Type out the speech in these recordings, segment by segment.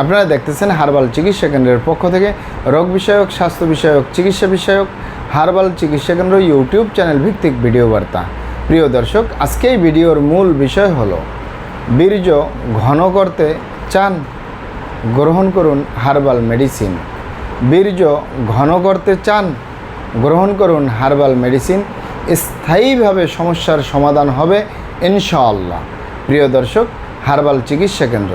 আপনারা দেখতেছেন হার্বাল চিকিৎসা কেন্দ্রের পক্ষ থেকে রোগ বিষয়ক, স্বাস্থ্য বিষয়ক, চিকিৎসা বিষয়ক, হার্বাল চিকিৎসা কেন্দ্র ইউটিউব চ্যানেল ভিত্তিক ভিডিও বার্তা। প্রিয় দর্শক, আজকে এই ভিডিওর মূল বিষয় হলো, বীর্য ঘন করতে চান, গ্রহণ করুন হার্বাল মেডিসিন। বীর্য ঘন করতে চান, গ্রহণ করুন হার্বাল মেডিসিন। স্থায়ীভাবে সমস্যার সমাধান হবে ইনশাআল্লাহ। প্রিয় দর্শক, হার্বাল চিকিৎসা কেন্দ্র।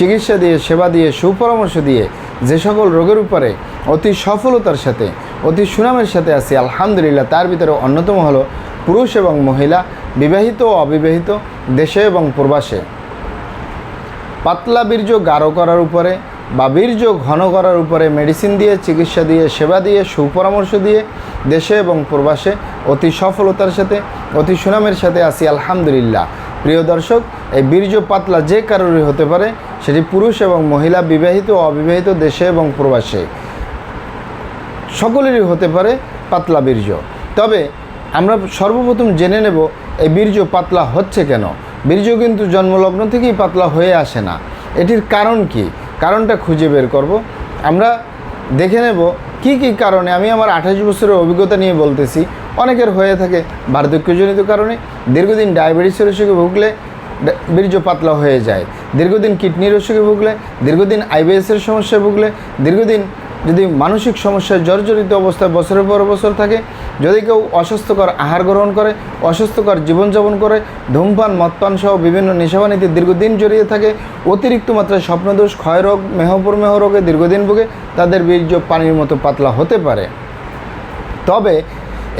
চিকিৎসা দিয়ে, সেবা দিয়ে, সুপরামর্শ দিয়ে যে সকল রোগের উপরে অতি সফলতার সাথে, অতি সুনামের সাথে আছি, আলহামদুলিল্লাহ, তার ভিতরে অন্যতম হলো পুরুষ এবং মহিলা, বিবাহিত ও অবিবাহিত, দেশে এবং প্রবাসে। পাতলা বীর্য গাঢ় করার উপরে বা বীর্য ঘন করার উপরে মেডিসিন দিয়ে, চিকিৎসা দিয়ে, সেবা দিয়ে, সুপরামর্শ দিয়ে দেশে এবং প্রবাসে অতি সফলতার সাথে, অতি সুনামের সাথে আসি আলহামদুলিল্লাহ। প্রিয় দর্শক, এই বীর্য পাতলা যে কারোরই হতে পারে, সেটি পুরুষ এবং মহিলা, বিবাহিত ও অবিবাহিত দেশে এবং প্রবাসে। সকলেরই হতে পারে পাতলা বীর্য। তবে আমরা সর্বপ্রথম জেনে নেব, এই বীর্য পাতলা হচ্ছে কেন? বীর্য কিন্তু জন্মলগ্ন থেকেই পাতলা হয়ে আসে না। এটির কারণ কি? কারণটা খুঁজে বের করব। আমরা দেখে নেব কি কি কারণে? আমি আমার আঠাশ বছরের অভিজ্ঞতা নিয়ে বলতেছি। অনেকের হয়ে থাকে বার্ধক্যজনিত কারণে। দীর্ঘদিন ডায়াবেটিসের অসুখে ভুগলে বীর্য পাতলা হয়ে যায়। দীর্ঘদিন কিডনির অসুখে ভুগলে। দীর্ঘদিন আইবিএসের সমস্যায় ভুগলে। দীর্ঘদিন যদি মানসিক সমস্যায় জর্জরিত অবস্থায় বছরের পর বছর থাকে যদি কেউ অস্বাস্থ্যকর আহার গ্রহণ করে, অস্বাস্থ্যকর জীবনযাপন করে, ধূমপান, মদপান সহ বিভিন্ন নেশাবানিতে দীর্ঘদিন জড়িয়ে থাকে, অতিরিক্ত মাত্রায় স্বপ্নদোষ, ক্ষয়রোগ মেহপ্রমেহ রোগে দীর্ঘদিন ভোগে, তাদের বীর্য পানির মতো পাতলা হতে পারে। তবে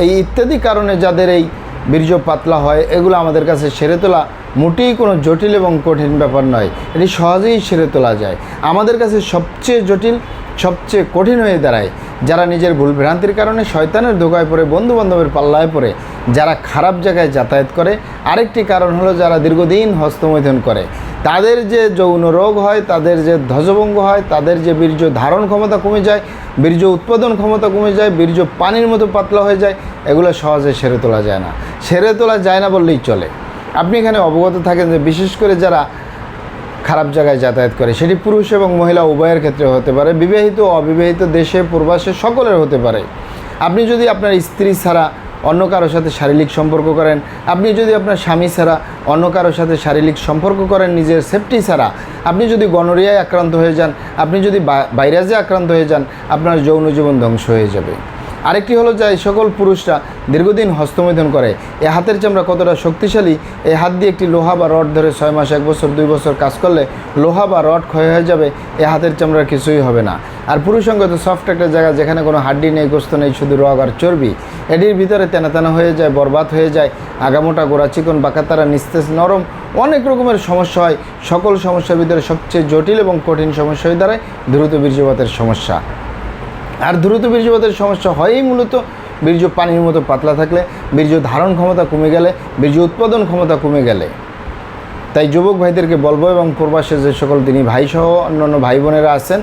এই ইত্যাদি কারণে যাদের এই বীর্য পাতলা হয়, এগুলো আমাদের কাছে সেরে তোলা মোটেই কোনো জটিল এবং কঠিন ব্যাপার নয়। এটি সহজেই সেরে তোলা যায়। আমাদের কাছে সবচেয়ে জটিল, সবচেয়ে কঠিন হয়ে দাঁড়ায় যারা নিজের ভুল ভ্রান্তির কারণে শয়তানের ধোকায় পড়ে বন্ধু বান্ধবের পাল্লায় পড়ে, যারা খারাপ জায়গায় যাতায়াত করে, আরেকটি কারণ হলো যারা দীর্ঘদিন হস্তমৈথুন করে। তাদের যে যৌন রোগ হয়, তাদের যে ধ্বজভঙ্গ হয়, তাদের যে বীর্য ধারণ ক্ষমতা কমে যায়, বীর্য উৎপাদন ক্ষমতা কমে যায়, বীর্য পানির মতো পাতলা হয়ে যায়, এগুলো সহজে সেরে তোলা যায় না। সেরে তোলা যায় না বললেই চলে। আপনি এখানে অবগত থাকেন যে বিশেষ করে যারা খারাপ জায়গায় যাতায়াত করে। সেটি পুরুষ এবং মহিলা উভয়ের ক্ষেত্রে হতে পারে। বিবাহিত অবিবাহিত দেশে, প্রবাসে সকলের হতে পারে। আপনি যদি আপনার স্ত্রী ছাড়া অন্য কারোর সাথে শারীরিক সম্পর্ক করেন, আপনি যদি আপনার স্বামী ছাড়া অন্য কারোর সাথে শারীরিক সম্পর্ক করেন, নিজের সেফটি ছাড়া, আপনি যদি গনোরিয়ায় আক্রান্ত হয়ে যান, আপনি যদি বা- ভাইরাসে আক্রান্ত হয়ে যান, আপনার যৌন জীবন ধ্বংস হয়ে যাবে। আরেকটি হলো যে সকল পুরুষরা দীর্ঘদিন হস্তমৈথুন করে, এ হাতের চামড়া কতটা শক্তিশালী এই হাত দিয়ে একটি লোহা বা রড ধরে ছয় মাস, এক বছর, দুই বছর কাজ করলে লোহা বা রড ক্ষয় হয়ে যাবে, এ হাতের চামড়ার কিছুই হবে না। আর পুরুষঙ্গ তো সফট একটা জায়গা যেখানে কোনো হাড্ডি নেই, গোস্ত নেই, শুধু রগ আর চর্বি, এটির ভিতরে তেনা তেনা হয়ে যায়, বরবাদ হয়ে যায়, আগামোটা গোড়া চিকন বাঁকাতারা নিস্তেজ, নরম, অনেক রকমের সমস্যা হয়। সকল সমস্যার ভিতরে সবচেয়ে জটিল এবং কঠিন সমস্যা হয়ে দাঁড়ায় দ্রুত বীর্যপাতের সমস্যা। আর দ্রুত বীর্যপাতের সমস্যা হয়ই মূলত বীর্য পানির মতো পাতলা থাকলে বীর্য ধারণ ক্ষমতা কমে গেলে, বীর্য উৎপাদন ক্ষমতা কমে গেলে। তাই যুবক ভাইদেরকে বলব এবং প্রবাসে যে সকল তিনি ভাইসহ অন্যান্য ভাই বোনেরা আছেন,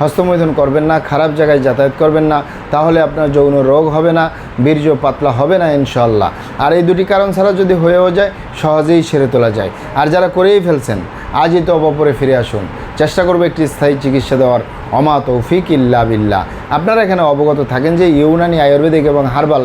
হস্তমৈথুন করবেন না, খারাপ জায়গায় যাতায়াত করবেন না, তাহলে আপনার যৌন রোগ হবে না, বীর্য পাতলা হবে না ইনশাল্লাহ আর এই দুটি কারণ ছাড়া যদি হয়েও যায়, সহজেই সেরে তোলা যায়। আর যারা করেই ফেলছেন, আজই তো অপরে ফিরে আসুন। চেষ্টা করব একটি স্থায়ী চিকিৎসা দেওয়ার। অমা তৌফিক ইল্লা বিল্লা আপনারা এখানে অবগত থাকেন যে ইউনানি আয়ুর্বেদিক এবং হার্বাল